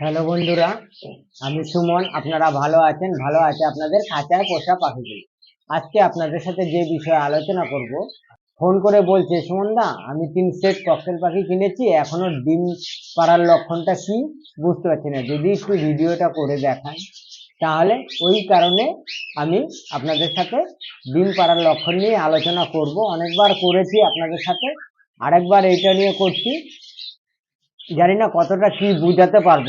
Hello বন্ধুরা, আমি সুমন, আপনারা ভালো আছেন? ভালো আছে আপনাদের খাঁচায় পোষা পাখিগুলি। আজকে আপনাদের সাথে যে বিষয়ে আলোচনা করব, ফোন করে বলছে, সুমন দা, আমি তিন সেট ককটেল পাখি কিনেছি, এখনও ডিম পাড়ার লক্ষণটা কি? বুঝতে পারছি না। যদি একটু ভিডিওটা করে দেখান, তাহলে ওই কারণে আমি আপনাদের সাথে ডিম পাড়ার লক্ষণ নিয়ে আলোচনা করব। অনেকবার করেছি আপনাদের সাথে, আরেকবার এইটা নিয়ে করছি। জানি না কতটা কি বুঝাতে পারব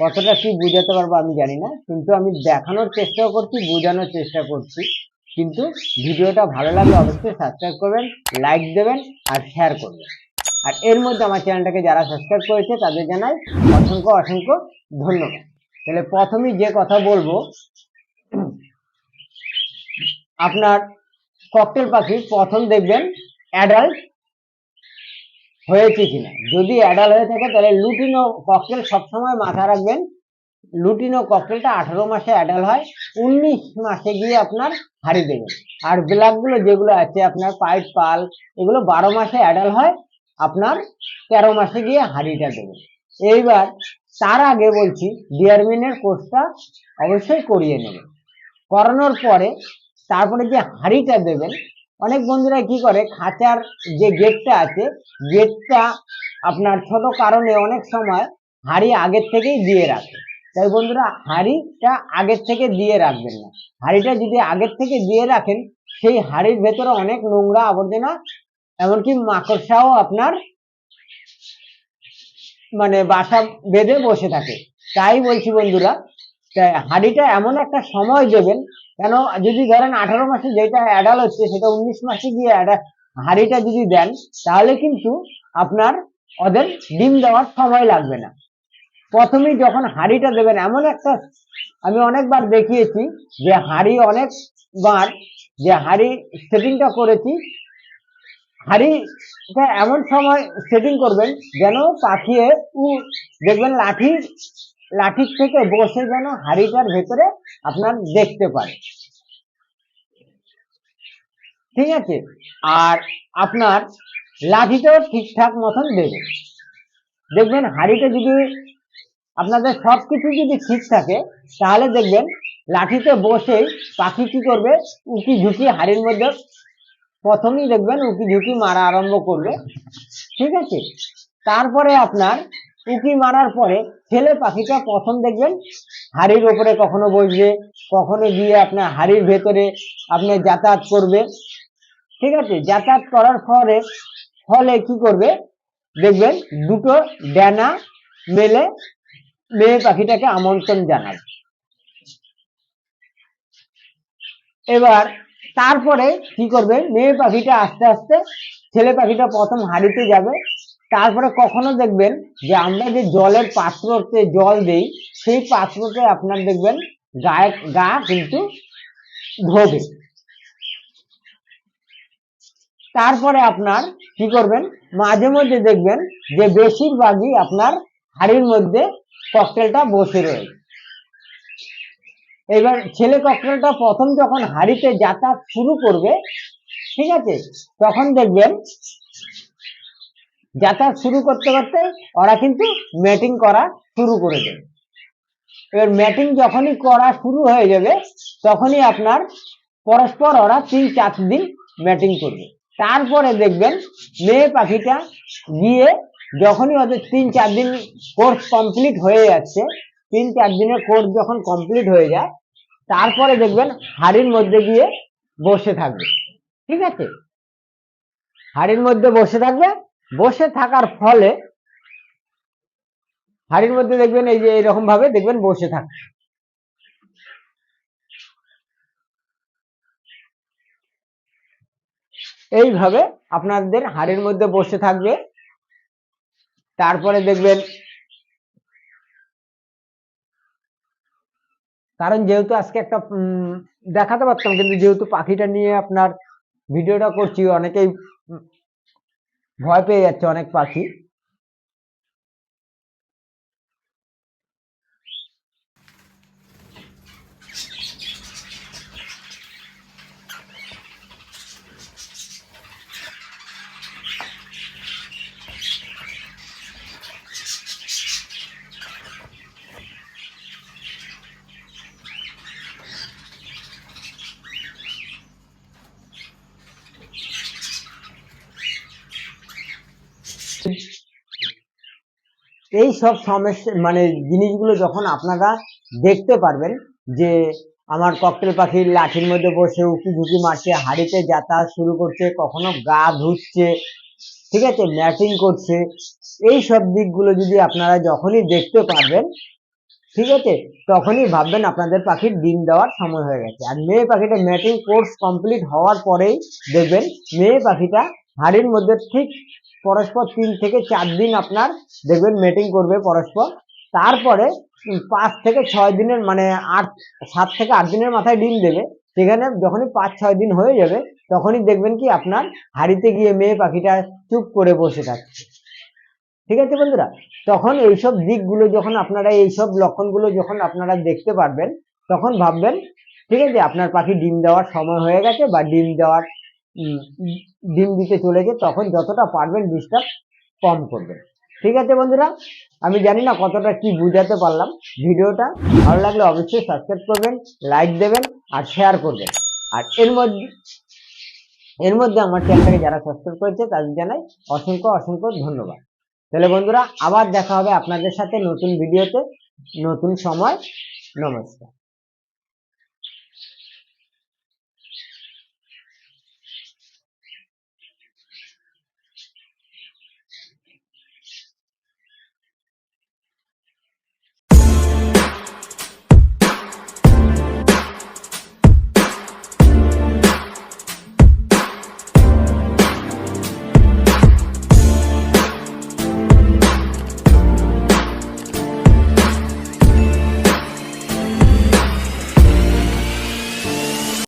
কতটা কি বুঝাতে পারব আমি জানি না, কিন্তু আমি দেখানোর চেষ্টাও করছি, বোঝানোর চেষ্টা করছি। কিন্তু ভিডিওটা ভালো লাগলে অবশ্যই সাবস্ক্রাইব করবেন লাইক দেবেন আর শেয়ার করবেন। আর এর মধ্যে আমার চ্যানেলটাকে যারা সাবস্ক্রাইব করেছে তাদের জানাই অসংখ্য অসংখ্য ধন্যবাদ। তাহলে প্রথমেই যে কথা বলব, আপনার ককটেল পাখি প্রথম দেখবেন অ্যাডাল্ট হয়েছে কিনা? যদি অ্যাডাল হয়ে থাকে, তাহলে লুটিনো ককটেল সবসময় মাথায় রাখবেন। লুটিনো ককটেলটা আঠারো মাসে অ্যাডাল হয়, উনিশ মাসে গিয়ে আপনার হাড়ি দেবেন। আর ব্ল্যাকগুলো যেগুলো আছে, আপনার পাইপ পাল এগুলো বারো মাসে অ্যাডাল হয়, আপনার তেরো মাসে গিয়ে হাড়িটা দেবে এইবার তার আগে বলছি ডিয়ারমিনের কোর্সটা অবশ্যই করিয়ে নেবেন। করানোর পরে তারপরে যে হাড়িটা দেবেন অনেক বন্ধুরা কি করে, খাঁচার যে গেটটা আছে গেটটা আপনার ছোট কারণে অনেক সময় হাড়ি আগের থেকেই দিয়ে রাখে। তাই বন্ধুরা, হাড়িটা আগের থেকে দিয়ে রাখবেন না। হাড়িটা যদি আগের থেকে দিয়ে রাখেন, সেই হাড়ির ভেতরে অনেক নোংরা আবর্জনা, এমনকি মাকড়সাও আপনার মানে বাসা বেঁধে বসে থাকে। তাই বলছি বন্ধুরা তাই হাড়িটা এমন একটা সময় দেবেন কেন? যদি ধরেন আঠারো মাসে যেটা অ্যাডাল হচ্ছে, সেটা উনিশ মাসে গিয়ে হাড়িটা যদি দেন, তাহলে কিন্তু আপনার ওদের ডিম দেওয়ার সময় লাগবে না। প্রথমেই যখন হাড়িটা দেবেন, এমন একটা আমি অনেকবার দেখিয়েছি যে হাড়ি অনেকবার যে হাড়ি সেটিংটা করেছি, হাড়িটা এমন সময় সেটিং করবেন যেন পাখিয়ে উ, দেখবেন লাঠি লাঠির থেকে বসে যেন হাড়িটার ভেতরে আপনার দেখতে পারে। ঠিক আছে? আর আপনার লাঠিটাও ঠিকঠাক মতন দেবেন দেখবেন হাড়িটা যদি আপনাদের সব কিছু যদি ঠিক থাকে, তাহলে দেখবেন লাঠিতে বসেই পাখি কি করবে? উকি ঝুঁকি হাড়ির মধ্যে প্রথমেই দেখবেন উকি ঝুঁকি মারা আরম্ভ করবে। ঠিক আছে? তারপরে আপনার উকি মারার পরে ছেলে পাখিটা প্রথম দেখবেন হাড়ির ওপরে কখনো বসবে, কখনো গিয়ে আপনার হাড়ির ভেতরে আপনি যাতায়াত করবে। ঠিক আছে? যাতায়াত করার পরে ফলে কি করবে? দেখবেন দুটো ডানা মেলে মেয়ে পাখিটাকে আমন্ত্রণ জানাবে। এবার তারপরে কি করবে? মেয়ে পাখিটা আস্তে আস্তে, ছেলে পাখিটা প্রথম হাড়িতে যাবে তারপরে কখনো দেখবেন যে আমরা যে জলের পাত্রতে জল দেই, সেই পাত্রতে আপনার দেখবেন গায়ে, গা কিন্তু ধোবে। তারপরে আপনার কি করবেন? মাঝে মধ্যে দেখবেন যে বেশিরভাগই আপনার হাড়ির মধ্যে ককটেলটা বসে রয়েছে এবার ছেলে ককটেলটা প্রথম যখন হাড়িতে যাতায়াত শুরু করবে, ঠিক আছে? তখন দেখবেন যাতায়াত শুরু করতে করতে ওরা কিন্তু ম্যাটিং করা শুরু করে দেবে। এবার ম্যাটিং যখনই করা শুরু হয়ে যাবে, তখনই আপনার পরস্পর ওরা তিন চার দিন ম্যাটিং করবে। তারপরে দেখবেন মেয়ে পাখিটা গিয়ে যখনই ওদের তিন চার দিন কোর্স কমপ্লিট হয়ে যাচ্ছে, তিন চার দিনের কোর্স যখন কমপ্লিট হয়ে যায়, তারপরে দেখবেন হাড়ির মধ্যে গিয়ে বসে থাকবে। ঠিক আছে? হাড়ির মধ্যে বসে থাকবে বসে থাকার ফলে হাড়ির মধ্যে দেখবেন এই যে এরকম ভাবে দেখবেন বসে থাকবে এইভাবে আপনাদের হাড়ির মধ্যে বসে থাকবে। তারপরে দেখবেন কারণ যেহেতু আজকে একটা দেখাতে পারতাম, কিন্তু যেহেতু পাখিটা নিয়ে আপনার ভিডিওটা করছি, অনেকেই ভয় পেয়ে যাচ্ছে অনেক পাখি। এই সব সমস্যা মানে জিনিসগুলো যখন আপনারা দেখতে পারবেন যে আমার ককটেল পাখির লাঠির মধ্যে বসে উঁকি ঝুঁকি মারছে, হাড়িতে যাতায়াত শুরু করছে, কখনো গা ধুচ্ছে, ঠিক আছে, ম্যাটিং করছে, এই সব দিকগুলো যদি আপনারা যখনই দেখতে পারবেন, ঠিক আছে, তখনই ভাববেন আপনাদের পাখির ডিম দেওয়ার সময় হয়ে গেছে। আর মেয়ে পাখিটা ম্যাটিং কোর্স কমপ্লিট হওয়ার পরেই দেখবেন মেয়ে পাখিটা হাড়ির মধ্যে ঠিক পরস্পর তিন থেকে চার দিন আপনার দেখবেন মেটিং করবে পরস্পর। তারপরে পাঁচ থেকে ছয় দিনের মানে আট, সাত থেকে আট দিনের মাথায় ডিম দেবে। সেখানে যখনই পাঁচ, ছয় দিন হয়ে যাবে, তখনই দেখবেন কি আপনার হাড়িতে গিয়ে মেয়ে পাখিটা চুপ করে বসে থাকছে। ঠিক আছে বন্ধুরা? তখন এইসব দিকগুলো যখন আপনারা, এইসব লক্ষণগুলো যখন আপনারা দেখতে পারবেন, তখন ভাববেন, ঠিক আছে, আপনার পাখি ডিম দেওয়ার সময় হয়ে গেছে বা ডিম দেওয়ার ডিম দিতে চলেছে তখন যতটা পারবেন ডিস্টার্ব কম করবেন। ঠিক আছে বন্ধুরা? আমি জানি না কতটা কি বুঝাতে পারলাম। ভিডিওটা ভালো লাগলে অবশ্যই সাবস্ক্রাইব করবেন লাইক দেবেন আর শেয়ার করবেন। আর এর মধ্যে এর মধ্যে আমার চ্যানেলটাকে যারা সাবস্ক্রাইব করেছে তাদের জানাই অসংখ্য অসংখ্য ধন্যবাদ। তাহলে বন্ধুরা, আবার দেখা হবে আপনাদের সাথে নতুন ভিডিওতে। নতুন সময়। নমস্কার।